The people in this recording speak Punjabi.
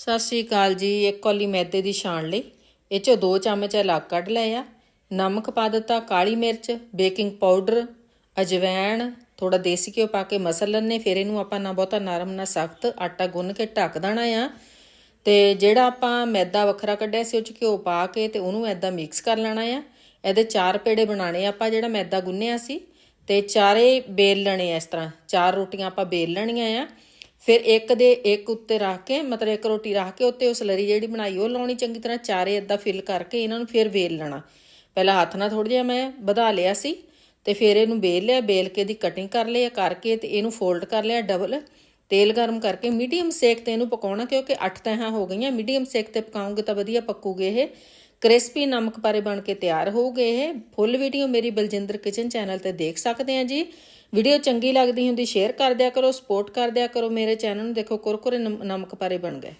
ਸਤਿ ਸ਼੍ਰੀ ਅਕਾਲ ਜੀ, ਇੱਕ ਕੌਲੀ ਮੈਦੇ ਦੀ ਛਾਣ ਲਈ। ਇਹ ਚੋਂ ਦੋ ਚਮਚ ਅਲੱਗ ਕੱਢ ਲਏ ਆ। ਨਮਕ ਪਾ ਦਿੱਤਾ ਕਾਲੀ ਮਿਰਚ, ਬੇਕਿੰਗ ਪਾਊਡਰ, ਅਜਵੈਣ ਥੋੜਾ ਦੇਸੀ ਘਿਓ ਪਾ ਕੇ ਮਸਲ ਲੈਣੇ ਫਿਰ ਇਹਨੂੰ ਆਪਾਂ ਨਾ ਬਹੁਤਾ ਨਰਮ, ਨਾ ਸਖਤ ਆਟਾ ਗੁੰਨ ਕੇ ਢੱਕ ਦੇਣਾ ਆ। ਤੇ ਜਿਹੜਾ ਆਪਾਂ ਮੈਦਾ ਵੱਖਰਾ ਕੱਢਿਆ ਸੀ, ਉਹ ਚ ਘਿਓ ਪਾ ਕੇ ਤੇ ਉਹਨੂੰ ਐਦਾਂ ਮਿਕਸ ਕਰ ਲੈਣਾ ਆ। ਇਹਦੇ ਚਾਰ ਪੇੜੇ ਬਣਾਣੇ ਆਪਾਂ ਜਿਹੜਾ ਮੈਦਾ ਗੁੰਨਿਆ ਸੀ। ਤੇ ਚਾਰੇ ਬੇਲ ਲੈਣੇ ਇਸ ਤਰ੍ਹਾਂ। ਚਾਰ ਰੋਟੀਆਂ ਆਪਾਂ ਬੇਲ ਲੈਣੀਆਂ ਆ। ਫਿਰ ਇੱਕ ਦੇ ਇੱਕ ਉੱਤੇ ਰੱਖ ਕੇ, ਮਤਲਬ ਇੱਕ ਰੋਟੀ ਰੱਖ ਕੇ, ਉੱਤੇ ਉਹ ਸਲਰੀ ਜਿਹੜੀ ਬਣਾਈ, ਉਹ ਲਾਉਣੀ ਚੰਗੀ ਤਰ੍ਹਾਂ, ਚਾਰੇ ਇਦਾਂ ਫਿਲ ਕਰਕੇ ਇਹਨਾਂ ਨੂੰ ਫਿਰ ਵੇਲ ਲੈਣਾ। ਪਹਿਲਾਂ ਹੱਥ ਨਾਲ ਥੋੜਾ ਜਿਹਾ ਮੈਂ ਵਧਾ ਲਿਆ ਸੀ ਤੇ ਫਿਰ ਇਹਨੂੰ ਵੇਲ ਲਿਆ, ਵੇਲ ਕੇ ਦੀ ਕਟਿੰਗ ਕਰ ਲਿਆ ਕਰਕੇ ਤੇ ਇਹਨੂੰ ਫੋਲਡ ਕਰ ਲਿਆ ਡਬਲ ਤੇਲ ਗਰਮ ਕਰਕੇ ਮੀਡੀਅਮ ਸੇਕ ਤੇ ਇਹਨੂੰ ਪਕਾਉਣਾ, ਕਿਉਂਕਿ ਅੱਠ ਤਹਾਂ ਹੋ ਗਈਆਂ ਮੀਡੀਅਮ ਸੇਕ ਤੇ ਪਕਾਉਂਗੇ ਤਾਂ ਵਧੀਆ ਪੱਕੂਗੇ ਇਹ। ਕ੍ਰਿਸਪੀ ਨਮਕ ਪਾਰੇ ਬਣ ਕੇ ਤਿਆਰ ਹੋਊਗੇ ਇਹ ਫੁੱਲ ਵੀਡੀਓ ਮੇਰੀ ਬਲਜਿੰਦਰ ਕਿਚਨ ਚੈਨਲ ਤੇ ਦੇਖ ਸਕਦੇ ਆ ਜੀ। ਵੀਡੀਓ ਚੰਗੀ ਲੱਗਦੀ ਹੁੰਦੀ, ਸ਼ੇਅਰ ਕਰ ਦਿਆ ਕਰੋ, ਸਪੋਰਟ ਕਰ ਦਿਆ ਕਰੋ ਮੇਰੇ ਚੈਨਲ ਨੂੰ। ਦੇਖੋ, ਕੁਰਕੁਰੇ ਨਮ- ਨਮਕ ਪਾਰੇ ਬਣ ਗਏ।